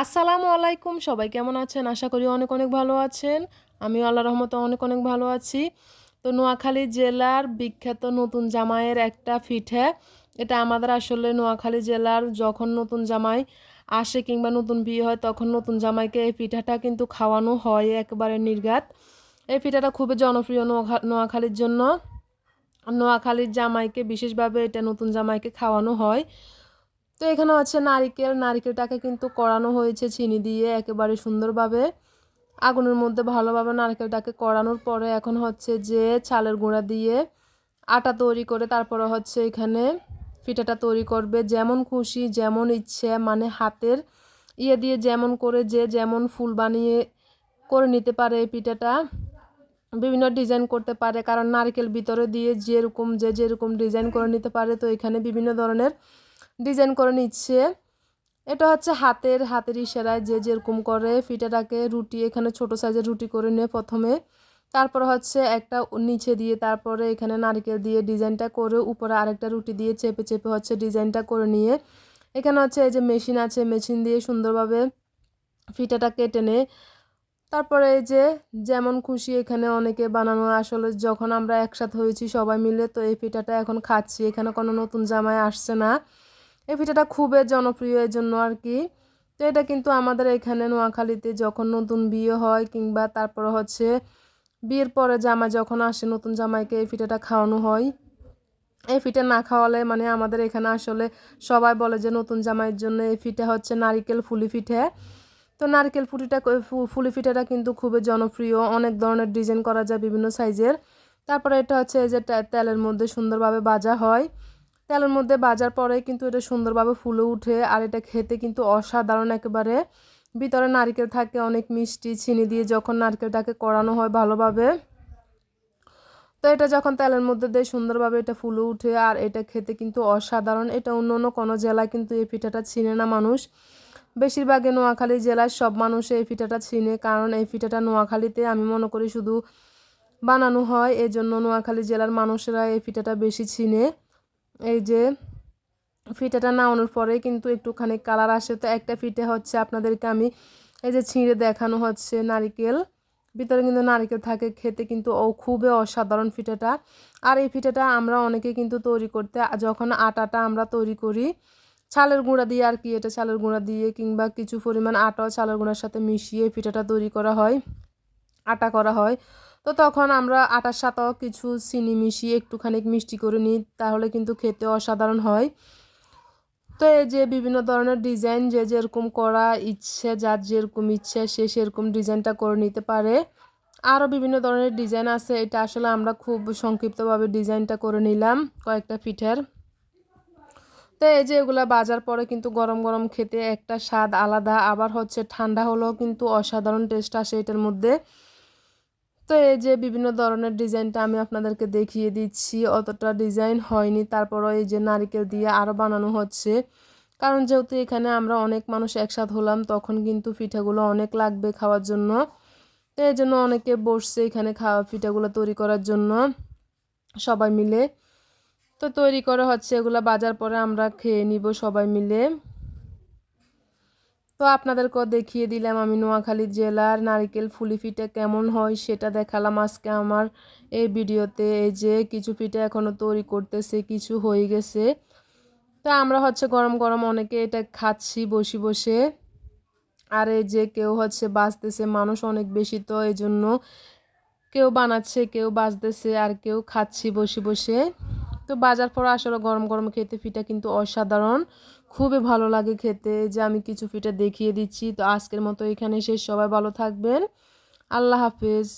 আসসালামু আলাইকুম, সবাই কেমন আছেন? আশা করি অনেক অনেক ভালো আছেন। আমিও আল্লাহ রহমতে অনেক অনেক ভালো আছি। তো নোয়াখালী জেলার বিখ্যাত নতুন জামাইয়ের একটা পিঠে। এটা আমাদের আসলে নোয়াখালী জেলার যখন নতুন জামাই আসে কিংবা নতুন বিয়ে হয়, তখন নতুন জামাইকে এই পিঠাটা কিন্তু খাওয়ানো হয় একবারে নির্ঘাত। এই পিঠাটা খুবই জনপ্রিয় নোয়াখালীর জন্য। নোয়াখালীর জামাইকে বিশেষভাবে এটা নতুন জামাইকে খাওয়ানো হয়। তো এখানে হচ্ছে নারিকেল, নারিকেলটাকে কিন্তু করানো হয়েছে চিনি দিয়ে একেবারে সুন্দরভাবে। আগুনের মধ্যে ভালোভাবে নারকেলটাকে করানোর পরে এখন হচ্ছে যে চালের গুঁড়া দিয়ে আটা তৈরি করে তারপরে হচ্ছে এখানে পিঠাটা তৈরি করবে। যেমন খুশি, যেমন ইচ্ছে মানে হাতের ইয়ে দিয়ে যেমন করে যে যেমন ফুল বানিয়ে করে নিতে পারে এই পিঠাটা। বিভিন্ন ডিজাইন করতে পারে, কারণ নারকেল ভিতরে দিয়ে যেরকম যে যেরকম ডিজাইন করে নিতে পারে, তো এখানে বিভিন্ন ধরনের ডিজাইন করে নিচ্ছে। এটা হচ্ছে হাতের হাতের ইশারায় যে যেরকম করে, ফিটাটাকে রুটি, এখানে ছোট সাইজের রুটি করে নিয়ে প্রথমে। তারপর হচ্ছে একটা নিচে দিয়ে, তারপরে এখানে নারকেল দিয়ে ডিজাইনটা করে, উপরে আরেকটা রুটি দিয়ে চেপে চেপে হচ্ছে ডিজাইনটা করে নিয়ে। এখানে হচ্ছে এই যে মেশিন আছে, মেশিন দিয়ে সুন্দরভাবে ফিটাটা কেটে নে। তারপরে এই যে যেমন খুশি এখানে অনেকে বানানো, আসলে যখন আমরা একসাথে হয়েছি সবাই মিলে, তো এই পিঠাটা এখন খাচ্ছি। এখানে কোনো নতুন জামায় আসছে না। এই পিঠাটা খুবই জনপ্রিয় এর জন্য আর কি তো এটা কিন্তু আমাদের এখানে নোয়াখালীতে যখন নতুন বিয়ে হয় কিংবা তারপর হচ্ছে বিয়ের পরে জামাই যখন আসে, নতুন জামাইকে এই পিঠাটা খাওয়ানো হয়। এই পিঠা না খাওয়ালে মানে আমাদের এখানে আসলে সবাই বলে যে নতুন জামাইয়ের জন্য এই পিঠা হচ্ছে নারিকেল ফুলি পিঠে। তো নারকেল ফুটিটা ফুলি পিঠাটা কিন্তু খুবই জনপ্রিয়। অনেক ধরনের ডিজাইন করা যায় বিভিন্ন সাইজের। তারপরে এটা হচ্ছে এই যে তেলের মধ্যে সুন্দরভাবে ভাজা হয়। তেলের মধ্যে বাজার পরে কিন্তু এটা সুন্দরভাবে ফুলে উঠে আর এটা খেতে কিন্তু অসাধারণ একেবারে। ভিতরে নারকেল থাকে, অনেক মিষ্টি, চিনি দিয়ে যখন নারকেলটাকে করানো হয় ভালোভাবে। তো এটা যখন তেলের মধ্যে দিয়ে সুন্দরভাবে এটা ফুলে উঠে আর এটা খেতে কিন্তু অসাধারণ। এটা অন্য অন্য কোনো জেলায় কিন্তু এই পিঠাটা চিনে না মানুষ। বেশিরভাগে নোয়াখালী জেলার সব মানুষ এই পিঠাটা চিনে কারণ এই পিঠাটা নোয়াখালীতে আমি মনে করি শুধু বানানো হয়। এই জন্য নোয়াখালী জেলার মানুষেরা এই পিঠাটা বেশি চিনে। এই যে ফিটাটা নামানোর পরে কিন্তু একটুখানি কালার আসে। তো একটা ফিটে হচ্ছে আপনাদেরকে আমি এই যে ছিঁড়ে দেখানো হচ্ছে নারিকেল। ভিতরে কিন্তু নারিকেল থাকে, খেতে কিন্তু ও খুবই অসাধারণ ফিটাটা। আর এই ফিটাটা আমরা অনেকে কিন্তু তৈরি করতে, যখন আটাটা আমরা তৈরি করি চালের গুঁড়া দিয়ে আর কি, এটা চালের গুঁড়া দিয়ে কিংবা কিছু পরিমাণ আটাও চালের গুঁড়ার সাথে মিশিয়ে পিঠাটা তৈরি করা হয়, আটা করা হয়। তো তখন আমরা আটার সাথেও কিছু চিনি মিশিয়ে একটুখানি মিষ্টি করে নিই, তাহলে কিন্তু খেতে অসাধারণ হয়। তো এই যে বিভিন্ন ধরনের ডিজাইন যে যেরকম করা ইচ্ছে, যার যেরকম ইচ্ছে সে সেরকম ডিজাইনটা করে নিতে পারে। আরও বিভিন্ন ধরনের ডিজাইন আছে, এটা আসলে আমরা খুব সংক্ষিপ্তভাবে ডিজাইনটা করে নিলাম কয়েকটা পিঠের। তো এই যে এগুলো বাজার পরে কিন্তু গরম গরম খেতে একটা স্বাদ আলাদা, আবার হচ্ছে ঠান্ডা হলেও কিন্তু অসাধারণ টেস্ট আসে এটার মধ্যে। তো এই যে বিভিন্ন ধরনের ডিজাইনটা আমি আপনাদেরকে দেখিয়ে দিচ্ছি, অতটা ডিজাইন হয়নি। তারপরও এই যে নারিকেল দিয়ে আরও বানানো হচ্ছে। কারণ যেহেতু এখানে আমরা অনেক মানুষ একসাথ হলাম, তখন কিন্তু পিঠাগুলো অনেক লাগবে খাওয়ার জন্য। তো এই জন্য অনেকে বসছে এখানে খাওয়া পিঠাগুলো তৈরি করার জন্য সবাই মিলে। তো তৈরি করা হচ্ছে, এগুলো বাজার পরে আমরা খেয়ে নিব সবাই মিলে। তো আপনাদেরকেও দেখিয়ে দিলাম আমি নোয়াখালী জেলার নারিকেল ফুলি পিঠে কেমন হয়, সেটা দেখালাম আজকে আমার এই ভিডিওতে। এই যে কিছু পিঠে এখনও তৈরি করতেছে, কিছু হয়ে গেছে। তো আমরা হচ্ছে গরম গরম অনেকে এটা খাচ্ছি বসে বসে। আর এই যে কেউ হচ্ছে বাঁচতেছে, মানুষ অনেক বেশি, তো এই জন্য কেউ বানাচ্ছে, কেউ বাঁচতেছে, আর কেউ খাচ্ছি বসে বসে। তো বাজার পর আসলে গরম গরম খেতে ফিটা কিন্তু অসাধারণ। খুবই ভালো লাগে খেতে যে আমি কিছু ফিটা দেখিয়ে দিচ্ছি। তো আজকের মতো এখানে শেষ। সবাই ভালো থাকবেন। আল্লাহ হাফেজ।